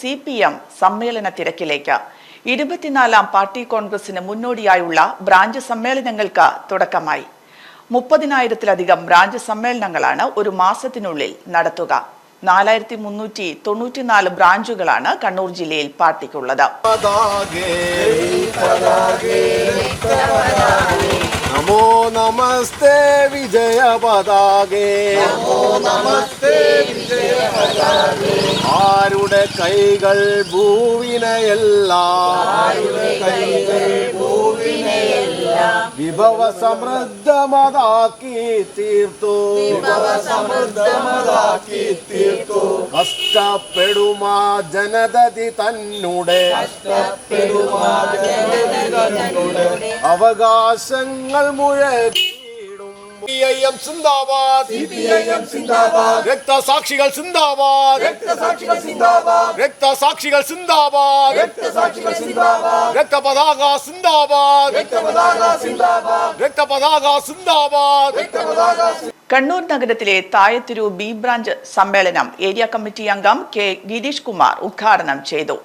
C P M സമ്മേളന തിരക്കിലേക്ക്. ഇരുപത്തിനാലാം party കോൺഗ്രസിന് മുന്നോടിയായുള്ള ബ്രാഞ്ച് സമ്മേളനങ്ങൾക്ക് തുടക്കമായി. മുപ്പതിനായിരത്തിലധികം ബ്രാഞ്ച് സമ്മേളനങ്ങളാണ് ഒരു മാസത്തിനുള്ളിൽ നടത്തുക. നാലായിരത്തി മുന്നൂറ്റി തൊണ്ണൂറ്റിനാല് ബ്രാഞ്ചുകളാണ് കണ്ണൂർ ജില്ലയിൽ പാർട്ടിക്കുള്ളത്. നമോ നമസ്തേ വിജയ പതാകേ. നമോ നമസ്തേ വിജയ പതാകേ. ആരുടെ കൈകൾ ഭൂവിനെയെല്ലാം. വിഭവ സമൃദ്ധമതാക്കി തീർത്തു. വിഭവ സമൃദ്ധമതാക്കി തീർത്തു കഷ്ടപ്പെടുമാ ജനതതി തന്നുടെ. അവകാശങ്ങൾ മുഴക്കിടും രക്തസാക്ഷികൾ സിന്ദാബാദ്. രക്തസാക്ഷികൾ സിന്ദാബാദ്. രക്തസാക്ഷികൾ സിന്ദാബാദ്. രക്തസാക്ഷികൾ സിന്ദാബാദ്. രക്തപതാക സിന്ദാബാദ്. രക്തപതാക സിന്ദാബാദ്. രക്തപതാക സിന്ദാബാദ്. രക്തപതാക കണ്ണൂർ നഗരത്തിലെ തായത്തിരു ബി ബ്രാഞ്ച് സമ്മേളനം ഏരിയ കമ്മിറ്റി അംഗം കെ ഗിരീഷ് കുമാർ ഉദ്ഘാടനം ചെയ്തു.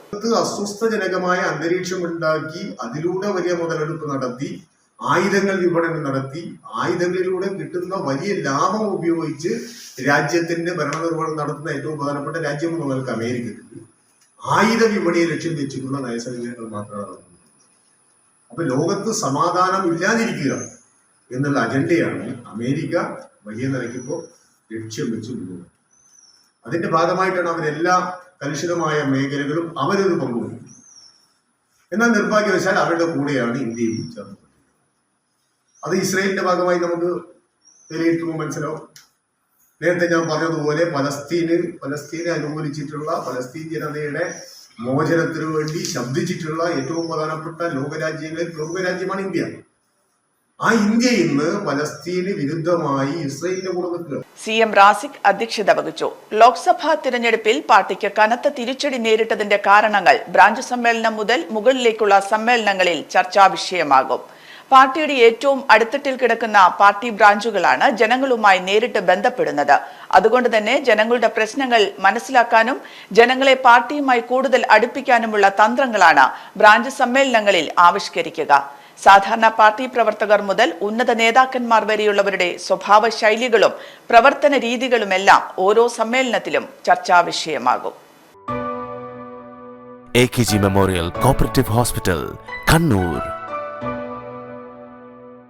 അസ്വസ്ഥജനകമായ അന്തരീക്ഷം ഉണ്ടാക്കി അതിലൂടെ വലിയ മുതലെടുപ്പ് നടത്തി ആയുധങ്ങൾ വിപണനം നടത്തി ആയുധങ്ങളിലൂടെ കിട്ടുന്ന വലിയ ലാഭം ഉപയോഗിച്ച് രാജ്യത്തിന്റെ ഭരണനിർവഹണം നടത്തുന്ന ഏറ്റവും പ്രധാനപ്പെട്ട രാജ്യം എന്ന് നമുക്ക് അമേരിക്കക്ക് ആയുധ വിപണിയെ ലക്ഷ്യം വെച്ചിട്ടുള്ള നയസമീപനങ്ങൾ മാത്രമാണ് നടക്കുന്നത് അപ്പൊ ലോകത്ത് സമാധാനം ഇല്ലാതിരിക്കുക എന്നുള്ള അജണ്ടയാണ് അമേരിക്ക വലിയ നിലയ്ക്കിപ്പോൾ ലക്ഷ്യം വെച്ച് പോകുന്നത് അതിന്റെ ഭാഗമായിട്ടാണ് അവരെല്ലാ കലുഷിതമായ മേഖലകളും അവരൊരു പങ്കുവഹിക്കുന്നത് എന്നാൽ നിർഭാഗ്യവശാൽ അവരുടെ കൂടെയാണ് ഇന്ത്യയും ചേർന്നത്. അത് ഇസ്രയേലിന്റെ ഭാഗമായി നമുക്ക് വിലയിരുത്തുമ്പോൾ മനസ്സിലാവും നേരത്തെ ഞാൻ പറഞ്ഞതുപോലെ പലസ്തീന് പലസ്തീനെ അനുകൂലിച്ചിട്ടുള്ള പലസ്തീൻ ജനതയുടെ മോചനത്തിനു വേണ്ടി ശബ്ദിച്ചിട്ടുള്ള ഏറ്റവും പ്രധാനപ്പെട്ട ലോകരാജ്യങ്ങളിൽ പ്രമുഖ രാജ്യമാണ് ഇന്ത്യ. ആ ഇന്ത്യ ഇന്ന് പലസ്തീന് വിരുദ്ധമായി ഇസ്രയേലിന്റെ കൂടെ നിൽക്കുക. സി എം റാസിഖ് അധ്യക്ഷത വഹിച്ചു. ലോക്സഭാ തിരഞ്ഞെടുപ്പിൽ പാർട്ടിക്ക് കനത്ത തിരിച്ചടി നേരിട്ടതിന്റെ കാരണങ്ങൾ ബ്രാഞ്ച് സമ്മേളനം മുതൽ മുകളിലേക്കുള്ള സമ്മേളനങ്ങളിൽ ചർച്ചാ വിഷയമാകും. പാർട്ടിയുടെ ഏറ്റവും അടുത്തിട്ടിൽ കിടക്കുന്ന പാർട്ടി ബ്രാഞ്ചുകളാണ് ജനങ്ങളുമായി നേരിട്ട് ബന്ധപ്പെടുന്നത്. അതുകൊണ്ട് തന്നെ ജനങ്ങളുടെ പ്രശ്നങ്ങൾ മനസ്സിലാക്കാനും ജനങ്ങളെ പാർട്ടിയുമായി കൂടുതൽ അടുപ്പിക്കാനുമുള്ള തന്ത്രങ്ങളാണ് ബ്രാഞ്ച് സമ്മേളനങ്ങളിൽ ആവിഷ്കരിക്കുക. സാധാരണ പാർട്ടി പ്രവർത്തകർ മുതൽ ഉന്നത നേതാക്കന്മാർ വരെയുള്ളവരുടെ സ്വഭാവ ശൈലികളും പ്രവർത്തന രീതികളുമെല്ലാം ഓരോ സമ്മേളനത്തിലും ചർച്ചാ വിഷയമാകും. A K G memorial cooperative hospital Kannur